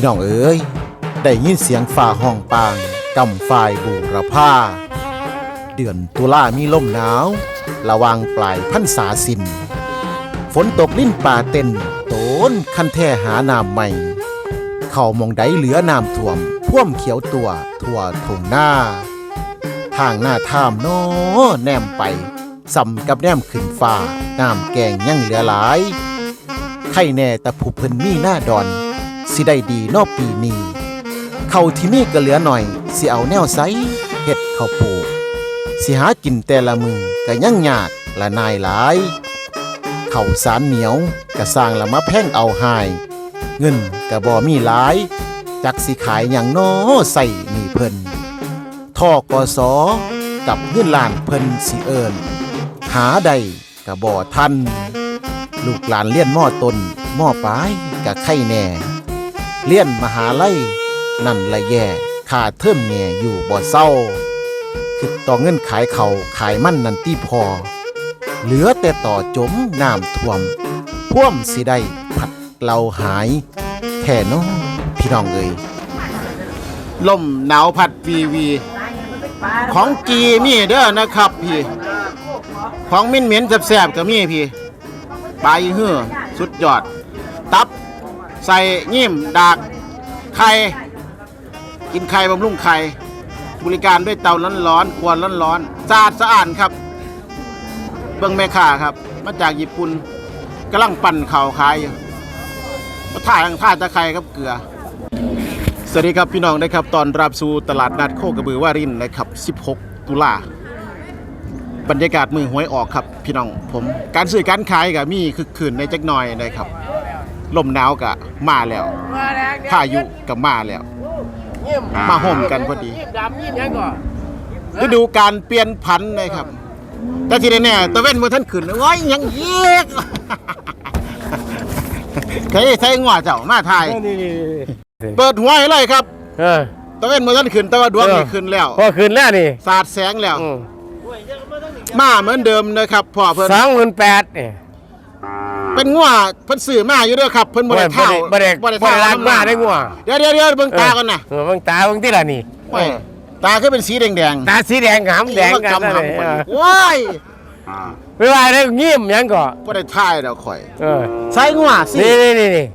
พี่น้องเอ๋ยได้ยินเสียงฝ่าห้องปางกำฝ่ายบูรพาเดือนตุลามีลมหนาว ระวังปลายพันษาสิน ฝนตกลิ้นป่าเต้นโตนคันแท่หาน้ำใหม่ เข้ามองใดเหลือน้ำท่วมพ่วมเขียวตัวทั่วทุ่งหน้า ทางหน้าท่ามโนแนมไปสำกับแนมขึ้นฟ้าน้ำแกงยังเหลือหลายไข่แน่ต่ผู้เพิ่นมีหน้าดอน สิได้ดีนอกปีนี้เขาวที่มีก็เหลือหน่อยสิเอาแนวไซเฮ็ดข้าวปลูกสิหากินแต่ละมือก็ยังยากและนายหลายเขาวสารเหนียวก็สร้างละมาแพ่งเอาหาย เงินก็บ่มีหลาย จักสิขายอย่างน้อใส่หนีเพิ่นท่อกสอกับเงินล้านเพิ่นสิเอิญหาใดก็บ่ทัน ลูกหลานเลี้ยนม่อตนหม่อปลายกะไข่แน่ เลี้ยนมหาลัยนั่นละแย่ค่าเทิมแง่อยู่บ่เศร้า คือต่อเงินขายเขาขายมั่นนันตีพอ เหลือแต่ต่อจมน้ำท่วมพ่วมสิได้ผัดเราหายแท่น้อพี่น้องเอยลมหนาวพัดวีวี ของจีมีเด้อนะครับพี่ ของมิ้นเหม็นแสบๆก็มีพี่ปลาอีเหือสุดยอด ตับ ใส่ยิ้มดากไข่กินไข่บำรุงไข่บริการด้วยเตาร้อนๆควนร้อนๆสะอาดสะอาดครับ เบิ่งแม่ค้าครับ มาจากญี่ปุ่นกำลังปั่นข่าวขายอยู่มาถ่ายทางท่าตะไคร้ครับเกลือสวัสดีครับพี่น้องนะครับตอนรับสู่ตลาดนัดโคกระบือวารินนะครับ 16 ตุลาบรรยากาศมือหวยออกครับ พี่น้องผมการซื้อการขายกับมีคึกคืนในจักหน่อยนะครับ ลมหนาวกับมาแล้วพายุกับมาแล้วมาห่มกันพอดีดำยิ้มยังก่อนฤดูการเปลี่ยนผันนะครับ แต่ที่แน่ๆตะเว้นมือท่านขึ้นโอ้ยยังเยีกเคยใช้งัวเจ้ามาทายนี่นี่เปิดหัวให้เลยครับเออตะเว้นมือท่านขึ้นแต่ว่าดวงนี่ขึ้นแล้วพอคืนแล้วนี่สาดแสงแล้วมาเหมือนเดิมนะครับพ่อเพิ่นสองหมื่นแปดนี่ เป็นงัวเพิ่นซื้อมาอยู่เด้อครับเพิ่นบ่ได้เท่าบ่ได้บ่ได้รักมาได้งัวเดี๋ยวเดี๋ยวเดี๋ยวเบิ่งตาก่อนนะเออเบิ่งตาเบิ่งที่ละนี่โอ้ยตาคือเป็นสีแดงตาสีแดงหามๆแดงกันกำเลหำยก่อนว้ายไม่ว่าได้ยิ้มยังก่อนบ่ได้ท่ายดอกข่อยเออใช้งัวสินี่นี่นี่นี่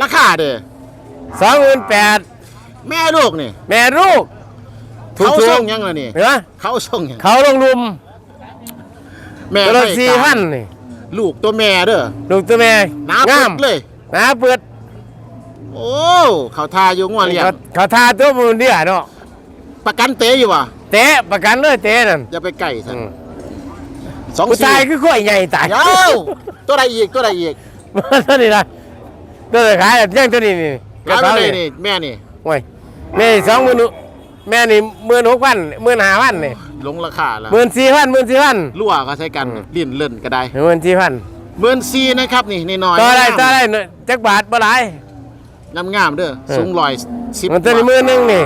ราคาเด้อสองหมื่นแปดแม่ลูกนี่ แม่ลูกเขาส่งยังล่ะนี่เห็นไหมเขาส่งยังเขาลงลุมแม่ตัวละให้สี่การพันนี่ ลูกตัวแม่เด้อลูกตัวแม่หน้างาปึ๊มกเลยหนาเปิด โอ้เขาทาอยู่งัวเลี้ยงเขาเขาทาตัวมันเดียเนาะประกันเตะอยู่วะเตะประกันเลยเตะนั่นอย่าไปใกล้ท่านอืมสองผู้สี่ชายคือข้อยใหญ่ตายเดี๋ยวตัวใดอีกตัวใดอีกตัวนี้นะตัวนี้ขายแบบยังตัวนี้นี่ร้ายไปเลยนี่แม่นี่โอ้ยแม่สองหมื่น แม่นี่หมื่นหกพันหมื่นห้าพันนี่ลงราคาแล้วหมื่นสี่พันหมื่นสี่พันรั่วก็ใช้กันอืมลิ้นเล่นก็ได้หมื่นสี่พันเมื่นซีนะครับนี่นี่น้อยต่อได้ต่อได้จักบาทบ่หลายงามงามๆเด้อเออสูงร้อยสิบมันตัวนี้หมื่นหนึ่งนี่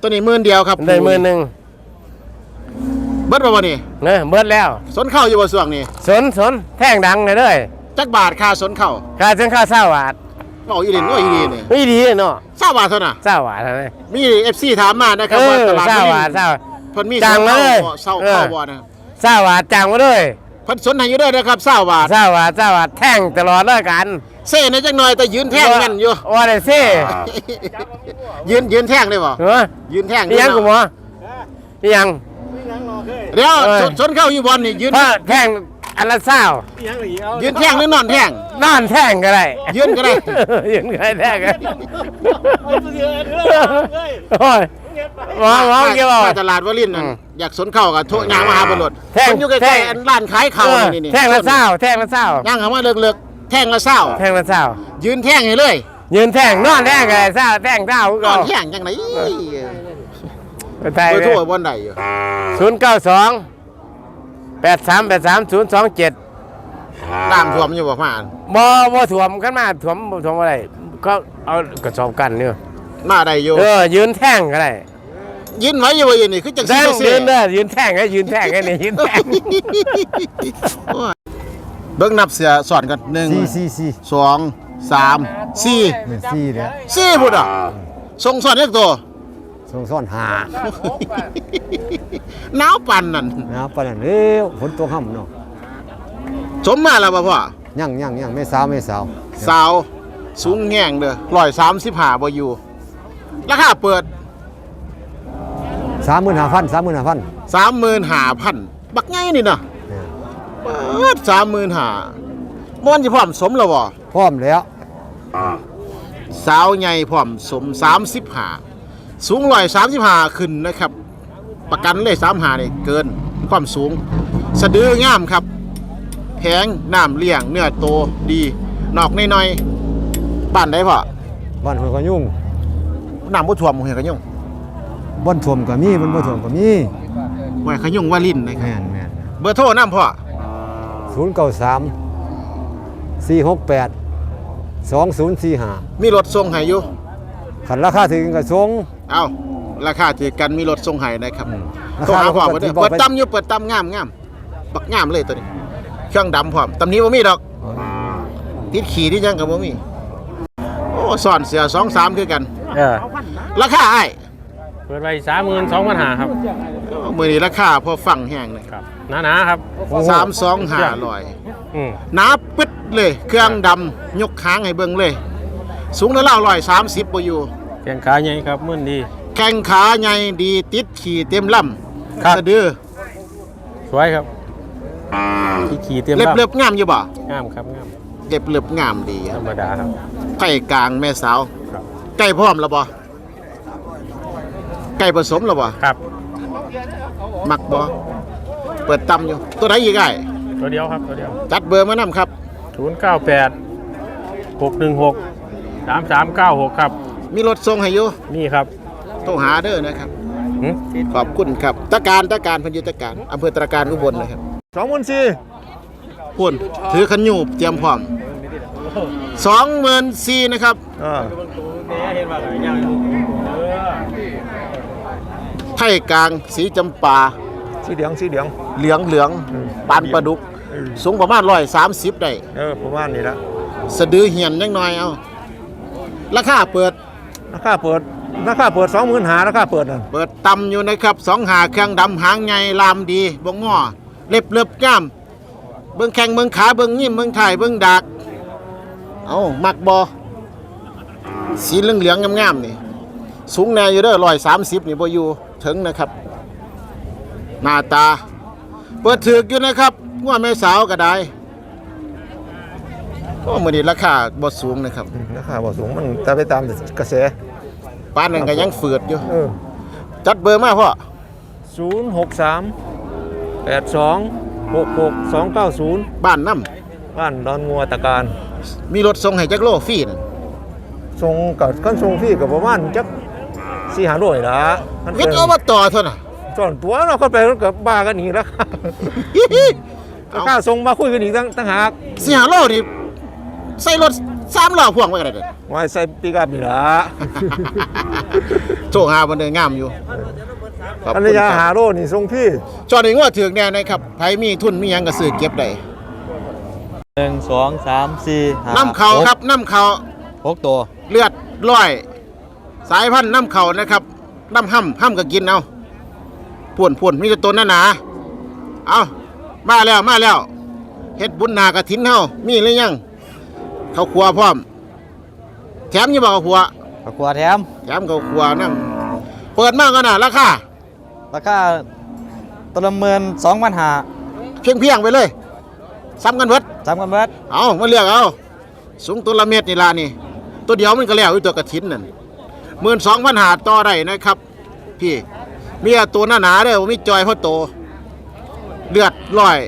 ตัวนี้หมื่นเดียวครับมันได้หมื่นหนึ่งเบิดบ่วะนี่เนอะเบิดแล้ว สนเข้าอยู่บ่ส่วงนี่สนสนแท่งดังเลยเด้อจักบาทค่าสนเข้าค่าเส้นข้าวเศร้าบาท บอกอีเด่นว่าอีเด่นนี่ไม่ดีเนาะเศร้าบาทเท่าน่ะ เศร้าบาทเท่านั้นมี FC ถามมานะครับเอว่าอตลาดเศร้านี้บาทเศร้า เพิ่นมีจังเลยเศร้าเออ เข้าบ่นะครับเศร้าบาทจังมาเลยเพิ่นสนให้อยู่เด้อนะครับเศร้าบาทเศร้าบาทเศร้าบาทแท่งตลอดเลยกันเซ่ในจักหน่อยแต่ยืนแท่งแม่นอยู่ ว่าได้เซ่ยืนยืนแท่งได้บ่เหรอยืนแท่งนี่ยังกูหมอนี่ยัง เดี๋ยวเออ สนสนเข้าอยู่บอลนี่ยืนเพราะแท่ง อันละเศร้ายืนแท่งหรือนอนแท่ง นอนแท่งก็ได้ยืนก็ได้ ยืนก็ได้แท่งก็ได้โอ้ยหมอหมอเกี่ยวไปตลาดวลินทร์นั่นอืม อยากสนเข้ากับโทยางมาหาบรถแท่งมันอยู่ใกแท่ล้ง ๆอันร้านขายข้าวนี่นี่แท่งละเศร้าแท่งละเศร้าย่างคำว่าเลิกๆแท่งละเศร้าแท่งละเศร้ายืนแท่งให้เลยยืนแท่งนอนแท่งก็ได้เศร้าแท่งเศร้านอนแท่งจังไหนไปไทยเบอร์โทรบนใดอยู่ศูนย์เก้าสอง แปดสามแปดสามศูนย์สองเจ็ดน้ำท่วมอยู่บ่ผ่านบ่บ่ถ่วมกันมาถ่วมบ่ถ่วมอะไรก็เอากระสอบกันเนี่ยมาได้อยู่เออยืนแท่งก็ได้ยืนไว้อยู่บ่ยืนนี่คือจังแท่งซี่ยืนเด้อยืนแท่งให้ยืนแท่งให้นี่ยืนแท่งโอ้ยเบิ่งนับเสียสอนกันหนึ่งสี่สี่สี่สองสามสี่นี่สี่เนี่ย สี่พุ่นอะทรงสอนเรียกตัว ทรงซ่อนหาหนาวปั่นนั่นนะปานนั้นเอ้วฝนตกห่ำเนาะสมมาแล้วป่ะพ่อ ยังยังยังไม่สาวไม่สาวสาวสูงแง่งเด้อร้อยสามสิบห้าบ่อยู่ราคาเปิดสามหมื่นห้าพันสามหมื่นห้าพันสามหมื่นห้าพันบักไงนี่นะเปิดสามหมื่นห้ามันจะพร้อมสมแล้วบ่พร้อมแล้ว สาวใหญ่พร้อมสมสามสิบห้า สูงร้อยสามสิบห้าขึ้นนะครับ ประกันเลยสามหานี่เกินความสูง สะดืองามครับแพงน้ำเลี้ยงเนื้อโตดี นอกน้อยๆบ้านได้พ่อบ้านหัวกระยุ่งน้ำบ่ท่วมหัวขยุ่งบ้านท่วมก็มีบ้านบ่ท่วมก็มีหัวขยุ่งว่าลิ้นนะครับแม่นแม่นเบอร์โทรน้ำพ่อศูนย์เก้าสามสี่หกแปดสองศูนย์สี่ห้ามีรถส่งให้อยู่ ขันราคาถึงกระทรงเอ้าราคาถือกันมีรถส่งให้นะครับอืมโทรหาพ่อราคาเด้อปกติบอกเปิดไปตำอยู่เปิดตำงามงามบักงามเลยตัวนี้ เครื่องดำพร้อมตำนี้บ่มีดอกติดขี่ที่ยังกับบ่มีโอ้สอนเสือสองสามคือกัน เออราคาไอ้ายเปิดไว้สามหมื่นสองพันหาครับมือนี้ราคาพอฟังแห้งเลยครับหนาๆครับสามสองห้าร้อยอืมหนาปึ๊ดเลย เครื่องดำยกค้างให้เบิ่งเลย สูงแล้วเล่ร้อยสามสิบบ่อยู่แข้งขาใหญ่ครับมื่นดี แข้งขาใหญ่ดีติดขี่เต็มลำครับ สะดือสวยครับขี่ขี่เตรียมเล็บเล็บงามอยู่บ่งามครับงามเล็บเล็บงามดีธรรมดาครับ ไก่กลางแม่สาวครับ ไก่พร้อมแล้วบ่ไก่ผสมแล้วบ่ครับหมักบ่เปิดตำอยู่ ตัวไหนยี่ไอ้ตัวเดียวครับตัวเดียวจัดเบอร์มานํครับศูนย์เก้าแปดหกหนึ่งหก สามสามเก้าหกครับ มีรถส่งให้อยู่นี่ครับโทรหาเด้อนะครับ หึขอบคุณครับตะการตะการเพันยุตะการอำเภอตะการอุบลนะครับสองหมื่นสี่พุ่นถือขันยูบเตรียมพร้อมสองหมื่นสี่นะครับ อ่าไทยกลางสีจำปา สีเหลืองสีเหลือง เหลืองเหลืองปานปลาดุก สูงประมาณร้อยสามสิบได้ เออประมาณนี้ละสะดือเหียนยังน้อยเอา ราคาเปิด ราคาเปิดราคาเปิดสองหมื่นหาราคาเปิดนั่นเปิดต่ำอยู่นะครับสองหาเครื่องดำหางใหญ่ลามดีบงงอเล็บเล็บก้ามเบิ้งแข้งเบิ้งขาเบิ้งยิ้มเบิ้งถ่ายเบิ้งดากเอามักบอสีเหลืองเหลืองๆงามๆนี่สูงแน่อยู่เด้อร้อยสามสิบนี่บ่อยู่ถึงนะครับ หน้าตา เปิดถือกอยู่นะครับว่าแม่สาวก็ได้ ก็มือนี้ราคาบ่สูงนะครับราคาบ่สูงมันแต่ไปตามกระแสปานนั้นก็ยังฝืดอยู่เออจัดเบอร์มาพ่อศูนย์หกสามแปดสองหกหกสองเก้าศูนย์บ้านน้บ้านดอนงัวตะการำมีรถส่งให้จักโลฟรีนทรงกับขั้นทรงพี่กับประมาณจักสี่หาด้วยละมันวิเป็ทนย์อบตเท่าน่ะจอนตัวเราก็ไปกับบ้ากันอีกแล้วราคาทรงมาคุยกันอีกตั้งตั้งหากเสียโลนี่ ใส่รถสามล้อพ่วงไว้ก็ได้เด้อไว้ใส่ปีกอัพนี่ละโชคหาบันเดงามอยู่ขบภรคุรณยาครับหาโลนี่ทรงพี่จอดในงัวถือกแน่นะครับไผมีทุนมีหยังก็ซื้อเก็บได้หนึ่งสองสามสี่ห้าน้ำเขาหกครับน้ำเขา หกตัว เลือดร้อย สายพันธุ์น้ำเขานะครับน้ำห้ำห้ำก็กินเอาพ่วนพ่วนมีแต่ตัวหนาหนาๆเอามาแล้วมาแล้วเฮ็ดบุญนากระถินเฮามีหรือยัง เขาวครัวพร้อม แถมอยี่บอกเขาวครัวปากกวาแถม แถมเขาวครัวนั่เปิดมากกันนะราคาราคาตัวละหมื่นสองพันหาเพียงเพียงๆไปเลย ซ้ำกันเบิด จำกันเบิดเอามาเลือกเอา สูงตัวละเม็ดนี่ล่ะนี่ ตัวเดียวมันก็แล้วอยู่ตัวกระถินนั่นหมื่นสองพันหาต่อได้นะครับ พี่มีแต่ตัวหน้าหนาๆเด้อบ่มีจอยเพราะโต เลือดลอย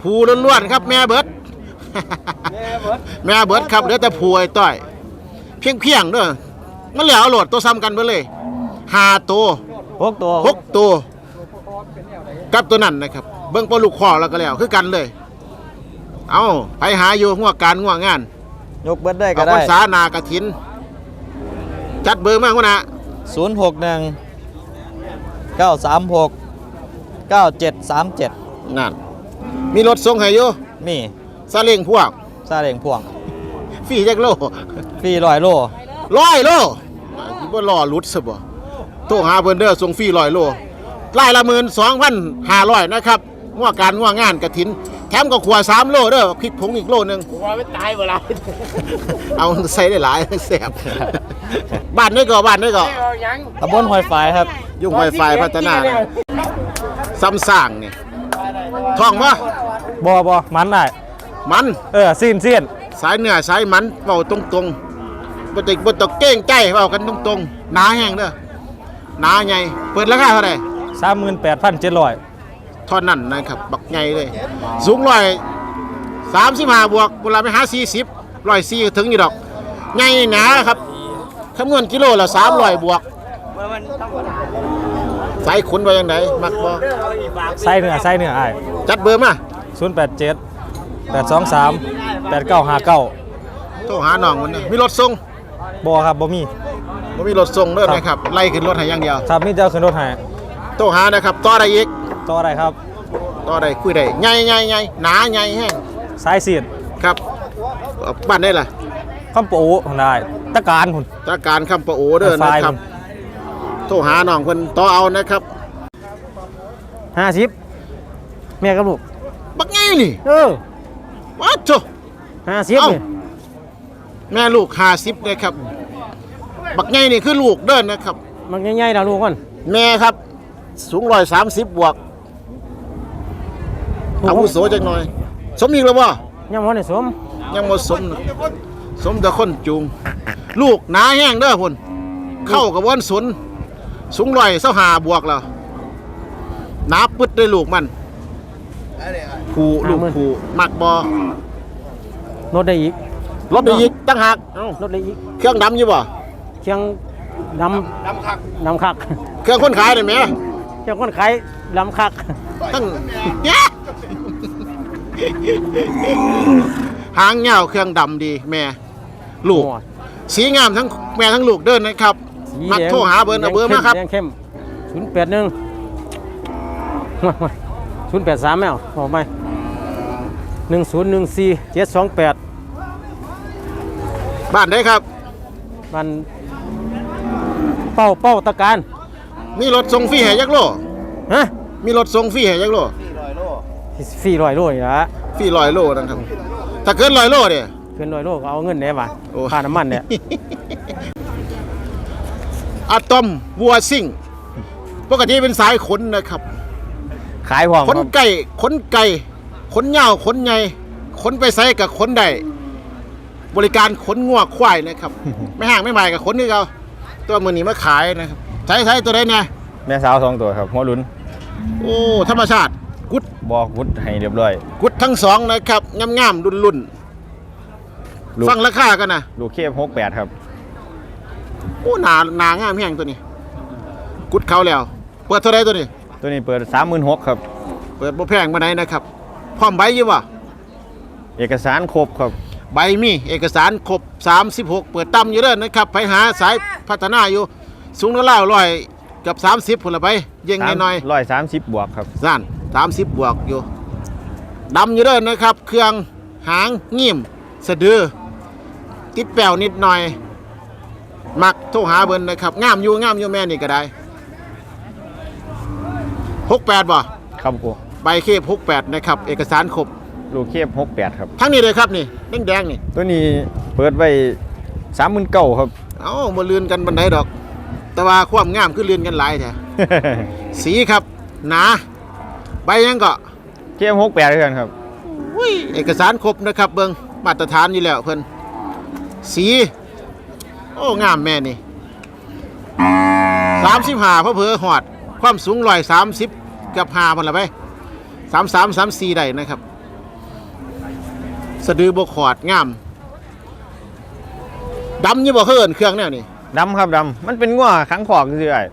ผูล้วนๆครับแม่เบิด แม่เบิดครับเหลือแต่ผูไอ้ต้อย เพียงเพียงๆเด้อมันแล้วโหลดตัวซ้ำกันไปเลยหาตัวหกตัวหกตัวกับตัวนั้นนะครับ เบิ้งปลาลูกคอแล้วก็แล้วคือกันเลย เอาไปหาอยู่หัวการหัวงาน ยกเบิดได้เอาก็พได้รรษานากระถิน จัดเบอร์มาหัวหนะศูนย์หกหนึ่งเก้าสามหกเก้าเจ็ดสามเจ็ดนั่นมีรถส่งให้อยู่มี ซาเล้งพวกซาเล้งพ่วงฟฟรีจักโลฟรีร้อยโลร้อยโลบ่รอหลุดซะบ่โทรหาเพิ่นเด้อส่งฟรีร้อยโลรายละ12,500นะครับงัวการงัวงานกระถิน แถมก็ขวด3โลเด้อพริกผงอีกโลนึงว่าไม่ตายบ่ล่ะเอาใส่ได้หลายแซ่บบ้านนี้ก็บ้านนี้ก็เอาหยังตำบลหอยฝายครับ ยุ่งไวไฟพัฒนานะซ้ำสร้างนี่ท่องบ่บอบอมันได้ มันเออซีนเซียนสายเหนือสายมันเว้าตรงๆบ่ติบ่ตกเก้งใจเว้ากันตรงๆหนาแห้งเด้อหนาใหญ่เปิดราคาเท่าไหร่สามหมื่นแปดพันเจ็ดร้อยเท่านั้นนะครับบักใหญ่เลย สูงร้อยสามสิบห้าบวกเวลาไปหาสี่สิบร้อยสี่ถึงอยู่ดอกใหญ่หนาครับคำนวณกิโลละสามร้อยบวกสายขุนไว้ยังไงมักบ่ไส้เนื้อไส้เนื้อไอ้จัดเบอร์มาศูนย์แปดเจ็ด แปดสองสามแปดเก้าห้าเก้าโทรหาน้องมันนะมีรถส่งบอครับบอมีบ่มีรถส่งเด้อนะครับ ไล่ขึ้นรถให้อย่างเดียว ครับมีเจ้าขึ้นรถให้โทรหานะครับต่อได้อีกต่ออะไรครับต่อได้คุยได้ใหญ่ใหญ่ใหญ่หนาใหญ่แห้งสายซีนครับเอาบ้านได้ล่ะคำโปะได้ตะการหุ่นตาการคำประโอเด้อไฟนะครับโทรหาน้องเพิ่นต่อเอานะครับห้าสิบแม่กับลูกบักใหญ่นี่ เออ ว้าโถห้าสิบเอ้าแม่ลูก50นะครับ บักใหญ่นี่คือลูกเด้อนนะครับ มันง่ายๆนะลูกมันแม่ครับ สูง130บวกอาวุโสจักหน่อย สมอีกแล้วบ่ยังมันได้สวมยังบ่สมนะสมแต่คนจูง ลูกหนาแห้งเด้อพุ่นเข้ากับวันสนสูงร้อยเสาหาบวกแล้วหนาปึดด้วยลูกมัน ผูลูกผูมักบอรถได้อีกรถได้อีกตั้งหักเอ้ารถได้อีก เครื่องดำอยู่บ่เชียงดำดำคักดำคัก เครื่องคนขายได้ไหมเชียงคนขายดำคักตั้งแยะหางเงาวเครื่องดำดีแม่ ลูก สีงามทั้งแม่ทั้งลูกเดินนะครับ มักโทรหาเบอร์เอาเบอร์มาครับแดงเข้มศูนย์แปดหนึ่งศูนย์แปดสามแมวบอกไหม หนึ่งศูนย์หนึ่งสี่เจ็ดสองแปดบ้านได้ครับ มันเป้าเป้าตะการมีรถส่งฟรีให้ยักโลฮะมีรถส่งฟรีให้ยักโลฟรีร้อยโลนี่ละฟรีร้อยโลนะครับ ถ้าเกินร้อยโลเนี่ยเกินร้อยโลก็เอาเงินไหนมาโอ้ค่าน้ำมันเนี่ยอะตอมวัวซิ่งปกติเป็นสายขนนะครับ ขายพร้อมขนไก่ขนไก่ ขนเหย้าขนใหญ่ขนไปใส่กับขนได้บริการขนงัวควายนะครับ ไม่ห่างไม่หมายกับขนนี่เขาตัวมือนี้มาขายนะครับใช้ใช้ตัวได้เนี่ยแม่สาวสองตัวครับหัวหลุนโอ้ธรรมชาติกุดบอกวุฒให้เรียบร้อย กุดทั้งสองนะครับงามงามรุ่นรุ่นลูก ฟังราคากันนะลูกเคฟหกแปดครับ โอ้หนาหนางามแห้งตัวนี้ กุดเขาแล้ว เปิดเท่าไรตัวนี้ ตัวนี้เปิดสามหมื่นหกครับ เปิดบ่แพงมาไหนใดนะครับ พร้อมใบอยู่บ่เอกสารครบครับใบมีเอกสารครบ 36 เปิดต่ำอยู่เด้อนะครับไปหาสายพัฒนาอยู่ สูงแล้วร้อยกับ 30พุ่นละไปเย่งหน่อยร้อยสามสิบบวกครับๆสั่น30 บวกอยู่ดำอยู่เด้อนะครับ เครื่องหางงิ่มสะดือ ติดแป้วนิดหน่อย มักโทรหาเบิ่นนะครับงามอยู่งามอยู่แม่นี่ก็ได้ 68บ่ครับกู ใบเคบ68นะครับเอกสารครบลูกเคฟหกแปดครับ ทั้งนี้เลยครับนี่แดงๆนี่ตัวนี้เปิดไว้สามหมื่นเก้าครับ เอ้าบ่ลืนกันบันไดดอก แต่ว่าความงามคือลืนกันหลายแท้สีครับหนาใบยังก็เคฟหกแปดเพื่อนครับอุ้ยเอกสารครบนะครับเบิงมาตรฐานอยู่แล้วเพิ่นสีโอ้งามแม่นี่สามสิบห้าเพอเพอๆหอด ความสูงร้อยสามสิบกับห้าพันละไป สามสามสามสี่ได้นะครับ สะดือบกขอดงามดำอยี่บ่เฮิรนเครื่องแนวนี่ดำครับดำมันเป็นงัวขังขอกเรื่อย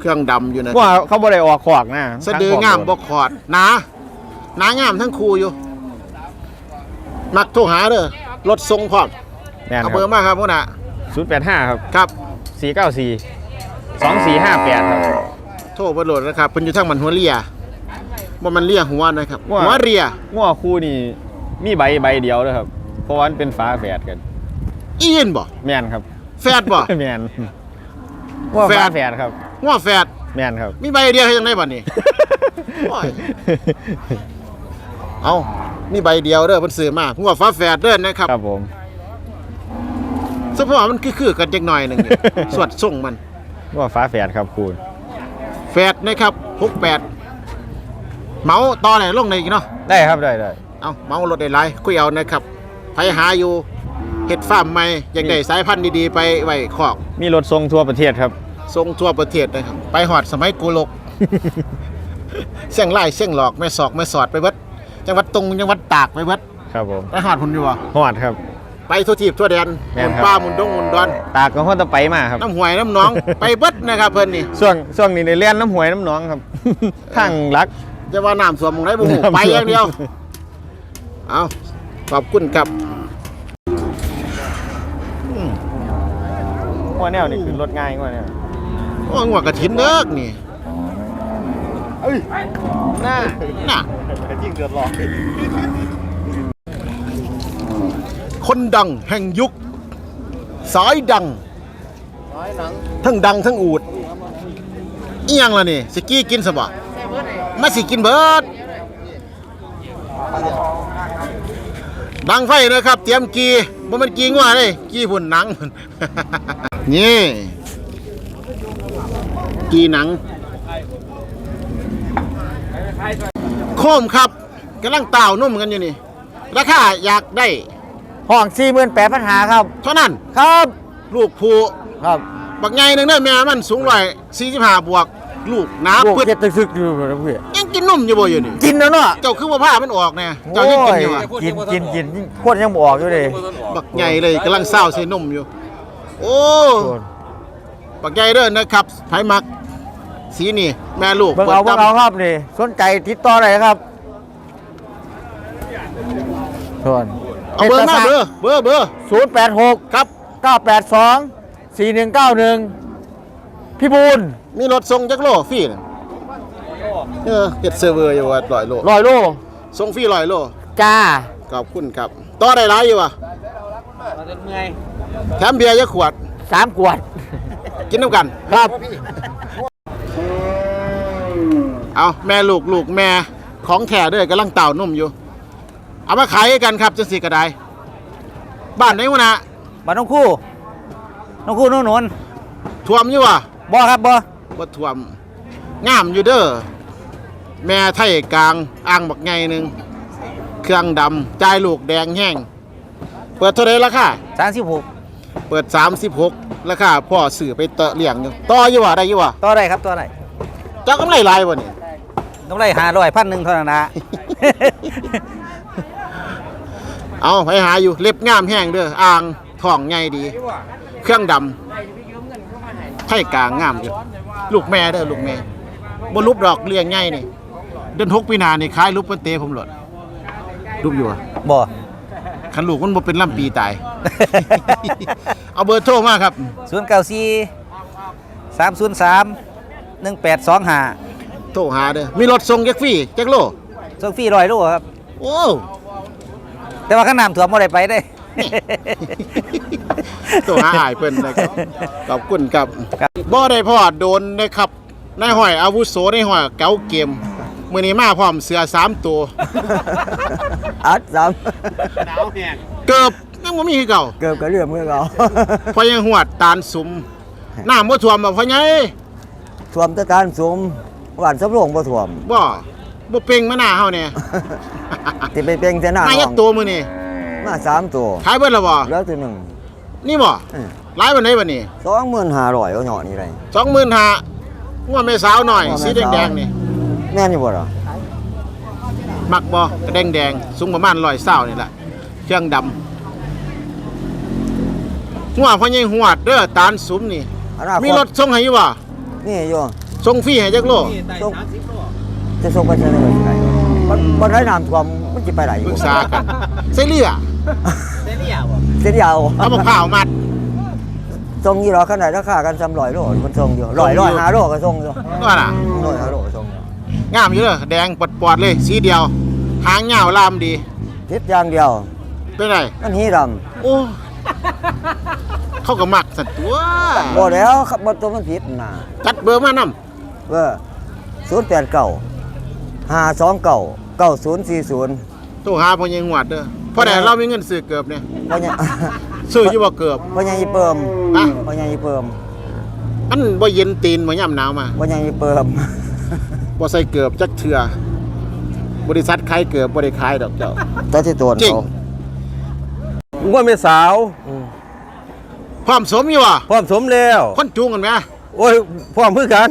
เครื่องดำอยู่นะงัวเขาบ่ได้ออกขอกนะสะดืองามบกขอดหนาหนางามทั้งคู่อยู่ มักโทรหาเด้อรถทรงพร้อมแน่นเอาคเบอรับร์มาครับพุ่นน่ะศูนย์แปดห้าครับครับสี่เก้าสี่สองสี่ห้าแปดครับ โทรไปโหลดนะครับเพิ่นอยู่ทางมันหัวเรีย บ่มันเรียหัวนะครับว่าหัวเรียงัวคู่นี่มีใบใบเดียวเลยครับผราะว่ามันเป็นฟ้าแฝดกัน อีนบ่แม่นครับแฟดบ่ แม่นว่าแฝดฟ้าแฝดครับง้อแฟดแม่นครับ มีใบเดียวให้ยังไงบัดนี้ โอ้ย เอามีใบเดียวเด้อเพิ่นซื้อมาง้อฟ้าแฝดเด้อนะครับครับผมสมพอมันคือๆกันจักหน่อยหนึงนี่ สวดส่งมัน ว่าฟ้าแฝดครับคุณแฟดนะครับ68 เหมาต่อไหนลงไหนอีกเนาะได้ครับได้ได้เอาเมารถได้หลายคุยเอานะครับไปหาอยู่เห็ดฟาร์มใหม่อยากได้สายพันธุ์ดีๆ ไปไว้คอกมีรถทรงทั่วประเทศครับส่งทั่วประเทศนะครับ ไปหอดสมัยกูลกเสี่ยงไล่เสี่ยงหลอกแม่ศอกแม่สอดไปเบิดจังหวัดตรงจังหวัดตากไปเบิดครับผมไปหอดหุ่นอยู่บ่ฮอดครับไปทั่วทีบทั่วแดนแม่หนมุนครับป้าหมุนดงหมุนดอน ตากก็ฮอดตะไปมาครับ น้ำห่วยน้ำหน้อง ไปเบิดนะครับเพิ่นนี่ช่วงช่วงนี้ในเลียนน้ำหวยน้ำหนองครับทางลัก จะว่าน้ำสวมหมองไรบุหูน้ำท่วมไปอย่างเดียว เอาขอบคุณครับว่าแนวนี่คือรถง่ายกว่าแนวโอ้งวกกระถินเด้อนี่หน้าน่ะยิ่งเดือดร้อนคนดังแห่งยุค สายดังทั้งดังทั้งอูดอีหยังล่ะนี่ สิกี้กินสบ่ มาสิกินเบิดดังไฟนะครับ เตรียมกีบ่แมันกีงัวเลยกีพุ่นหนัง นี่ กีหนัง โคมครับกำลังเต่านุ่มกันอยู่นี่ราคาอยากได้ห้องสี่หมื่นแปดพันหาครับ เท่านั้นครับ ลูกผู้ครับ บักใหญ่หนึงเด้อแม่มันสูงร้อยสี่สิบห้าบวก ลูกหนาพวกปึ๊ดเจ็ดตึกซึกอยู่นะพี่ยังกินนมอยู่บ่อยู่นี่กินแล้วเนาะเจ้าคือว่าผ้ามันออกแน่เจ้ายังกินอยู่อะกินกินกินขวดยังบออกอยู่เลยบักใหญ่เลยกำลังเศร้าใส่นมอยู่ โอ้บักใหญ่เด้อนะครับไผมัก สีนี่แม่ลูกเบิ่งเอาปิเบิ่ดงเอาครับนี่สนใจติดต่อได้ครับทวนเอาเบอร์มาเบอร์เบอร์เบอร์ศูนย์แปดหกครับ เก้าแปดสองสี่หนึ่งเก้าหนึ่ง พี่บูลมีรถส่งจักโลฟรีน่ะเออเฮ็ดเซิร์ฟเวอร์อยู่ว่าร้อยโลร้อยโลส่งฟรีร้อยโลจ้าขอบคุณครับต่อได้หลายอยู่ว่ะแถมเบียร์ยักขวด สามขวด กินน้ำกัน ครับ เอาแม่ลูกลูกแม่ของแข่ด้วยกำลังเต่านุ่มอยู่ เอามาขายให้กันครับจังสีกระไดบ้านไหนวะนะบ้านน้องคู่ น้องคู่น้องหนนท่วมอยู่วะ บ่ครับบ่บ่ท่วมงามอยู่เด้อแม่ไทยกลางอ่างบักไงหนึ่งเครื่องดำจ่ายลูกแดงแห้ง เปิดเท่าไรราคาสามสิบหกเปิด 36ราคาพ่อสื่อไปเตะเลี้ยงอยู่ต่ออยู่วะได้อยู่วะต่อได้ครับต่อได้เจ้ากำไรหลายวะนี่กำไรหาร้อยพันหนึ่งเท่านั้นนะ เอาไปหาอยู่เล็บงามแห้งเด้ออ่างท้องใหญ่ดี เครื่องดำไทยกลางงามอยู่ลูกแม่เด้อลูกแม่บ่รูปดอกเลี้ยงใหญ่นี่เดือนหกปีหน้านี่คล้ายรูปเปิ้นเตะผมหลดรูปอยู่อะบ่ คันลูกมันบ่เป็นลำปีตาย เอาเบอร์โทรมาครับศูนย์เก้าสี่สามศูนย์สามหนึ่งแปดสองห้าโทรหาเด้อมีรถส่งจักฟรีจักโลส่งฟรีร้อยโลครับ โอ้แต่ว่าข้างน้ำถ่วมบ่ได้ไปได้ โทรหาหายเพิ่นนะครับขอบคุณครับบ่ได้พอโดนนะครับนายห้อยอาวุโสนายห้อยเก๋าเกมมื้อนี้มาพร้อมเสือสามตัว อัดสามเกือบยังบ่มีคือเก่าเกือบกับเรื่องเมื่อเราพอยังหวดตาลสุมน้ำบ่ท่วมบ่พ่อใหญ่ถ่วมตะการสมหวานสำรองบ่ถ่วมบ่บ่เป่งมาหน้าเฮาเนี่ยติไปเป็นแต่หน้ามายักตัวมื้อนี้ มาสามตัวขายเบิดแล้วบ่แล้วตัวหนึ่งนี่บ่เออหลายปานใดบัดนี้สองหมื่นห้าร้อยเอาหน่อนี่ไร25,000งวดแม่สาวหน่อยงวดแม่สีสาวแดงๆนี่แม่นอยู่บ่ล่ะมักบ่กระแดงแดงๆสูงประมาณ120นี่แหละเครื่องดำหัวพ่อใหญ่หวดเด้อตาลสุมนี่ อนาคตมีรถส่งให้อยู่บ่นี่อยู่ส่งฟรีให้จักโลส่งจะส่งไปเฉลยได้มันมันได้น้ำท่วมมันจะไปไหนปรึกษากันใส่เรือ เส้นยาวเอามะพร้าวมัดส่งยี่หรอขนาดราคากันซ้ำร้อยโลมันส่งอยู่ร้อยร้อยห้าโลก็ส่งอยู่ว่าน่ะร้อยห้าโลก็ส่งอยู่งามอยู่เด้อแดงปอดๆเลยสีเดียว หางยาวลามดีทิศอย่างเดียวไปเป็นไรมันหีดโอ้เขาก็มักสันตัวำบ่แล้วครับบ่ตัวมันผิดน่ะจัดเบอร์มานำเว่าศูนย์แปดเก้าห้าสองเก้าเก้าศูนย์สี่ศูนย์โทรหาพ่อใหญ่หวดเด้อ เพราะแต่เรามีเงินซื้อเกือบเนี่ยพ่อใหญ่ ซื้ออยู่บ่เกือบ พ่อใหญ่เปิมอะ พ่อใหญ่เปิมอันบ่เย็นตีนบ่ย่ำหนาวมาพ่อใหญ่เปิมบ่ใส่เกือบจักเทื่อบริษัทขายเกือบบ่ได้ขายดอกเจ้าตัวที่ตัวจริง เขาว่าไม่สาวพร้อมสมอยู่ว่ะพร้อมสมแล้ว คนจูงกันไหม โอ้ยพร้อมเพื่อกัน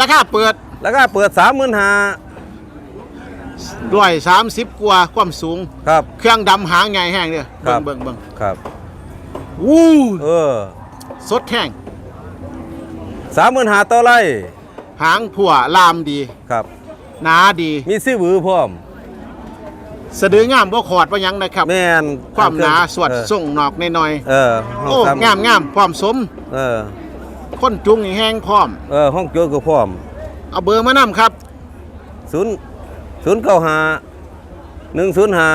ราคาเปิดแล้วก็เปิดสามหมื่นห้า ร้อยสามสิบกว่าความสูง ครับ เครื่องดำหางใหญ่แห้งเด้อครัเบิ่งบเบิ่งเบิ่งครับ วู้เออสดแห้งสามหมื่นห้าต่อไร่หางผัวลามดี ครับ หนาดี มีซื้อบือพร้อมสะดืองามบ่ขอดบ่หยังนะครับ แม่นความหนาสวดเออส่งนอกน้อยเออๆห้โอ้ซ้ำงามงามพร้อมสมเออคนจุงนี่แห้งพร้อม เออห้องโจ้ก็พร้อมเอาเบอร์มานํครับ ศูนย์ ศูนย์เก้าห้าหนึ่งศูนย์ห้า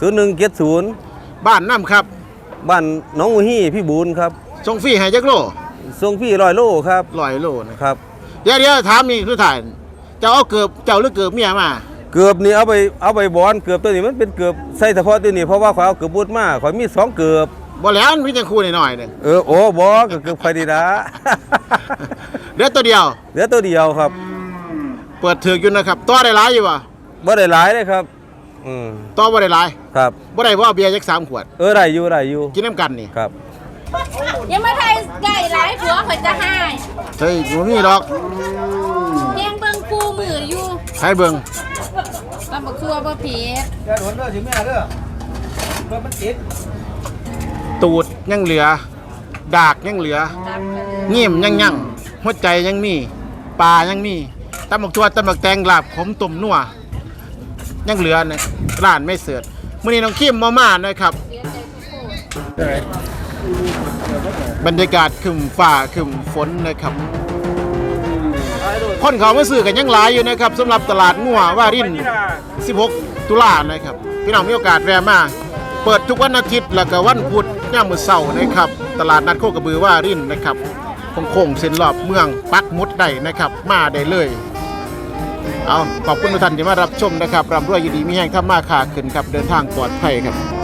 ศูนย์หนึ่งเจ็ดศูนย์บ้านนํครับ บ้านหน้องอูฮี่พี่บูนครับส่งฟรีให้จักโลส่งพี่ร้อยโลครับร้อยโลนะครับ เดี๋ยวเดี๋ยวถามนี่คือถ่ายเจ้าเอาเกือบเจ้าหรือเกือบเมียมาเกือบนี่เอาไปเอาไปบอนเกือบตัวนี้มันเป็นเกือบใส่เฉพาะตัวนี้เพราะว่าข่อยเอาเกือบบูดมาข่อยมีสองเกือบ บ่แล้วมันมีจังคู่หน่อยๆหนึงเออโอ้บอก็เกือบข่อยดีนะ เดี๋ยวตัวเดียว เหลือตัวเดียวครับ เปิดถือกอยู่นะครับต่อได้หลายอยู่วะบ่ได้หลายเลยครับ อืมต่อบ่ได้หลายครับบ่ได้เพราะว่าเบียร์จักสามขวด เออได้อยู่ได้อยู่กินน้ำกันนี่ครับยังมาไทยได้หลายผัวข่อยจะให้เฮ้ยบ่มีดอกเพียงเบิ่งกูมืออยู่ใครเบิ่งตำบักทั่วบ่เผ็ดตูดยังเหลือ ดากยังเหลือเงี่ยมยังยังหัวใจยังมีปลายังมี ตำบักทั่วตำบักแตงลาบขมตุ่มนัวยังเหลือนะร้านไม่เสือดมื้อนี้น้องคิมมาม่านะครับ บรรยากาศครึมฝ่าครึมฝนนะครับคนเขามาซื้อกันยังหลายอยู่นะครับสำหรับตลาดงัวว่าริน 16 ตุลานะครับ พี่น้องมีโอกาสแวะมาเปิดทุกวันอาทิตย์แล้วก็วันพุธย่ามมือเช้านะครับ ตลาดนัดโคกระบือว่ารินนะครับโค้งเส้นรอบเมืองปักมุดได้นะครับ มาได้เลย เอาขอบคุณทุกท่านที่มารับชมนะครับรำรวยยินดีมีแห่งทำมาคาขึ้นครับ เดินทางปลอดภัยครับ